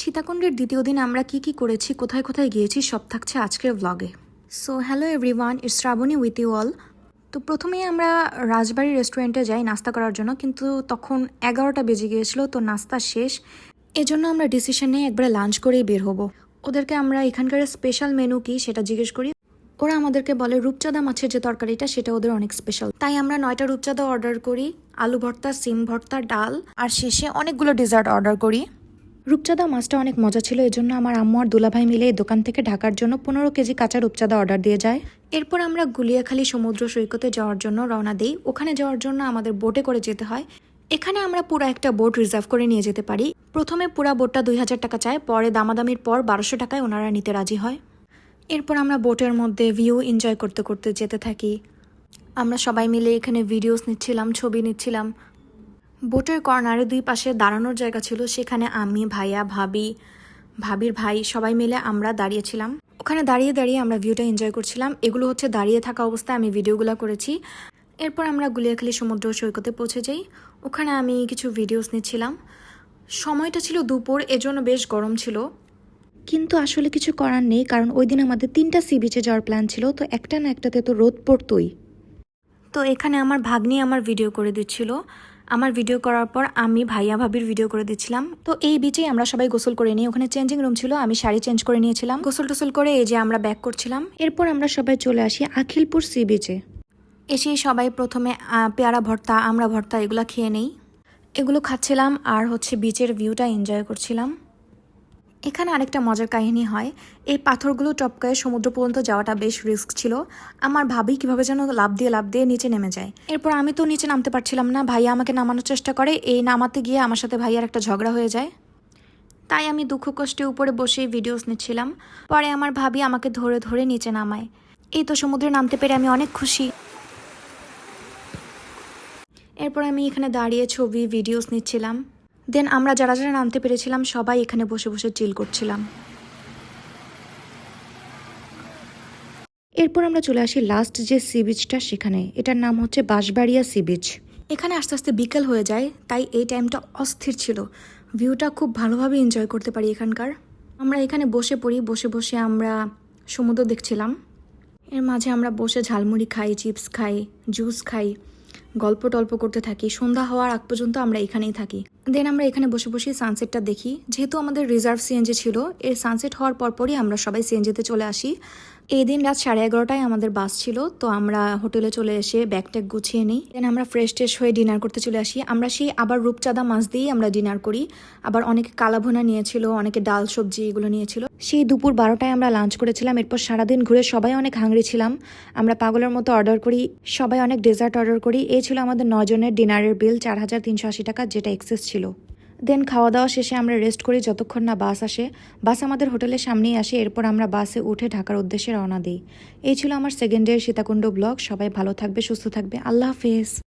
সীতাকুণ্ডের দ্বিতীয় দিন আমরা কি কি করেছি, কোথায় কোথায় গিয়েছি, সব থাকছে আজকের ব্লগে so hello everyone it's Shrabani with you all তো প্রথমেই আমরা রাজবাড়ি রেস্টুরেন্টে যাই নাস্তা করার জন্য, কিন্তু তখন এগারোটা বেজে গিয়েছিল, তো নাস্তা শেষ। এজন্য আমরা ডিসিশন নিয়ে একবারে লাঞ্চ করেই বের হব। ওদেরকে আমরা এখানকার স্পেশাল মেনু কি সেটা জিজ্ঞেস করি। ওরা আমাদেরকে বলে রূপচাঁদা মাছের যে তরকারিটা, সেটা ওদের অনেক স্পেশাল তাই আমরা নয়টা রূপচাঁদা অর্ডার করি, আলু ভর্তা, সিম ভর্তা, ডাল, আর শেষে অনেকগুলো ডেজার্ট অর্ডার করি। রূপচাঁদা মাছটা অনেক মজা ছিল, এজন্য আমার আম্মু আর দুলাভাই মিলে এই দোকান থেকে ঢাকার জন্য পনেরো কেজি কাঁচা রূপচাঁদা অর্ডার দিয়ে যায়। এরপর আমরা গুলিয়াখালী সমুদ্র সৈকতে যাওয়ার জন্য রওনা দিই। ওখানে যাওয়ার জন্য আমাদের বোটে করে যেতে হয়। এখানে আমরা পুরো একটা বোট রিজার্ভ করে নিয়ে যেতে পারি। প্রথমে পুরা বোটটা দুই হাজার টাকা চায়, পরে দামাদামির পর বারোশো টাকায় ওনারা নিতে রাজি হয়। এরপর আমরা বোটের মধ্যে ভিউ এনজয় করতে করতে যেতে থাকি। আমরা সবাই মিলে এখানে ভিডিওস নিচ্ছিলাম, ছবি নিচ্ছিলাম। বোটের কর্নারে দুই পাশে দাঁড়ানোর জায়গা ছিল, সেখানে আমি, ভাইয়া, ভাবি, ভাবির ভাই, সবাই মিলে আমরা দাঁড়িয়েছিলাম। ওখানে দাঁড়িয়ে দাঁড়িয়ে আমরা ভিউটা এনজয় করছিলাম। এগুলো হচ্ছে দাঁড়িয়ে থাকা অবস্থায় আমি ভিডিওগুলো করেছি। এরপর আমরা গুলিয়াখালী সমুদ্র সৈকতে পৌঁছে যাই। ওখানে আমি কিছু ভিডিওস নিচ্ছিলাম। সময়টা ছিল দুপুর, এজন্য বেশ গরম ছিল। কিন্তু আসলে কিছু করার নেই, কারণ ওই দিন আমাদের তিনটা সি বিচে যাওয়ার প্ল্যান ছিল, তো একটা না একটাতে তো রোদ পড়তোই। তো এখানে আমার ভাগ্নি আমার ভিডিও করে দিচ্ছিল। আমার ভিডিও করার পর আমি ভাইয়া ভাবির ভিডিও করে দিচ্ছিলাম। তো এই বিচেই আমরা সবাই গোসল করে নিই। ওখানে চেঞ্জিং রুম ছিল, আমি শাড়ি চেঞ্জ করে নিয়েছিলাম। গোসল টোসল করে এই যে আমরা ব্যাক করছিলাম। এরপর আমরা সবাই চলে আসি আখিলপুর সি বিচে এসে সবাই প্রথমে পেয়ারা ভর্তা, আমরা ভর্তা এগুলো খেয়ে নেই। এগুলো খাচ্ছিলাম আর হচ্ছে বিচের ভিউটা এনজয় করছিলাম। এখানে আরেকটা মজার কাহিনী হয়। এই পাথরগুলো টপকায় সমুদ্র পর্যন্ত যাওয়াটা বেশ রিস্ক ছিল। আমার ভাবি কীভাবে যেন লাভ দিয়ে লাভ দিয়ে নিচে নেমে যায়। এরপর আমি তো নিচে নামতে পারছিলাম না, ভাইয়া আমাকে নামানোর চেষ্টা করে। এই নামাতে গিয়ে আমার সাথে ভাইয়ার একটা ঝগড়া হয়ে যায়। তাই আমি দুঃখ কষ্টে উপরে বসে ভিডিওস নিচ্ছিলাম। পরে আমার ভাবি আমাকে ধরে ধরে নিচে নামায়। এই তো সমুদ্রে নামতে পেরে আমি অনেক খুশি। এরপর আমি এখানে দাঁড়িয়ে ছবি, ভিডিওস নিচ্ছিলাম। দেন আমরা যারা যারা নামতে পেরেছিলাম, সবাই এখানে বসে বসে চিল করছিলাম। এরপর আমরা চলে আসি লাস্ট যে সি বিচটা সেখানে। এটার নাম হচ্ছে বাঁশবাড়িয়া সি বিচ এখানে আস্তে আস্তে বিকেল হয়ে যায়, তাই এই টাইমটা অস্থির ছিল। ভিউটা খুব ভালোভাবে এনজয় করতে পারি এখানকার। আমরা এখানে বসে পড়ি, বসে বসে আমরা সমুদ্র দেখছিলাম। এর মাঝে আমরা বসে ঝালমুড়ি খাই চিপস খাই জুস খাই। গল্প টল্প করতে থাকি। সন্ধ্যা হওয়ার আগ পর্যন্ত আমরা এখানেই থাকি। দেন আমরা এখানে বসে বসে সানসেটটা দেখি। যেহেতু আমাদের রিজার্ভ সিএনজি ছিল, এর সানসেট হওয়ার পরপরই আমরা সবাই সিএনজিতে চলে আসি। এই দিন রাত সাড়ে এগারোটায় আমাদের বাস ছিল, তো আমরা হোটেলে চলে এসে ব্যাগ ট্যাগ গুছিয়ে নিই। দেন আমরা ফ্রেশ ট্রেশ হয়ে ডিনার করতে চলে আসি। আমরা সেই আবার রূপচাঁদা মাছ দিয়েই আমরা ডিনার করি। আবার অনেকে কালাভোনা নিয়েছিল, অনেকে ডাল সবজি এগুলো নিয়েছিল। সেই দুপুর বারোটায় আমরা লাঞ্চ করেছিলাম। এরপর সারাদিন ঘুরে সবাই অনেক হাংরি ছিলাম। আমরা পাগলের মতো অর্ডার করি, সবাই অনেক ডেজার্ট অর্ডার করি। এই ছিল আমাদের নজনের ডিনারের বিল চার হাজার তিনশো আশি টাকা, যেটা এক্সেস ছিল। দেন খাওয়া দাওয়া শেষে আমরা রেস্ট করি যতক্ষণ না বাস আসে। বাস আমাদের হোটেলের সামনেই আসে, এরপর আমরা বাসে উঠে ঢাকার উদ্দেশ্যে রওনা দিই। এই ছিল আমার সেকেন্ড ইয়ার সীতাকুণ্ড ব্লগ সবাই ভালো থাকবে, সুস্থ থাকবে। আল্লাহ হাফেজ।